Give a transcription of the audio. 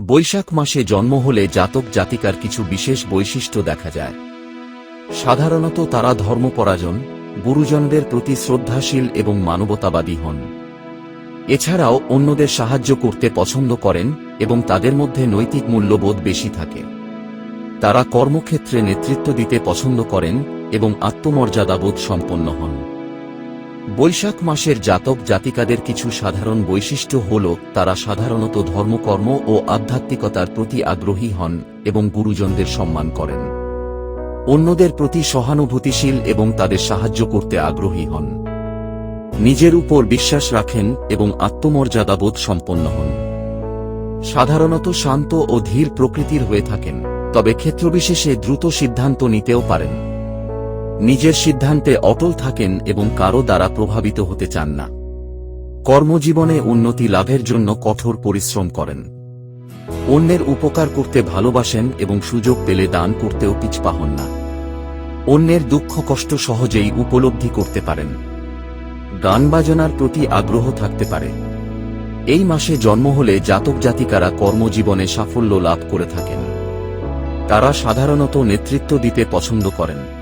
বৈশাখ মাসে জন্ম হলে জাতক জাতিকার কিছু বিশেষ বৈশিষ্ট্য দেখা যায়। সাধারণত তারা ধর্মপরাজন গুরুজনদের প্রতি শ্রদ্ধাশীল এবং মানবতাবাদী হন। এছাড়াও অন্যদের সাহায্য করতে পছন্দ করেন এবং তাদের মধ্যে নৈতিক মূল্যবোধ বেশি থাকে। তারা কর্মক্ষেত্রে নেতৃত্ব দিতে পছন্দ করেন এবং আত্মমর্যাদাবোধ সম্পন্ন হন। বৈশাখ মাসের জাতক জাতিকাদের কিছু সাধারণ বৈশিষ্ট্য হল, তারা সাধারণত ধর্মকর্ম ও আধ্যাত্মিকতার প্রতি আগ্রহী হন এবং গুরুজনদের সম্মান করেন। অন্যদের প্রতি সহানুভূতিশীল এবং তাদের সাহায্য করতে আগ্রহী হন। নিজের উপর বিশ্বাস রাখেন এবং আত্মমর্যাদাবোধ সম্পন্ন হন। সাধারণত শান্ত ও ধীর প্রকৃতির হয়ে থাকেন, তবে ক্ষেত্রবিশেষে দ্রুত সিদ্ধান্ত নিতেও পারেন। নিজের সিদ্ধান্তে অটল থাকেন এবং কারও দ্বারা প্রভাবিত হতে চান না। কর্মজীবনে উন্নতি লাভের জন্য কঠোর পরিশ্রম করেন। অন্যের উপকার করতে ভালোবাসেন এবং সুযোগ পেলে দান করতেও পিছপা হন না। অন্যের দুঃখ কষ্ট সহজেই উপলব্ধি করতে পারেন। গান বাজনার প্রতি আগ্রহ থাকতে পারে। এই মাসে জন্ম হলে জাতক জাতিকারা কর্মজীবনে সাফল্য লাভ করে থাকেন। তারা সাধারণত নেতৃত্ব দিতে পছন্দ করেন।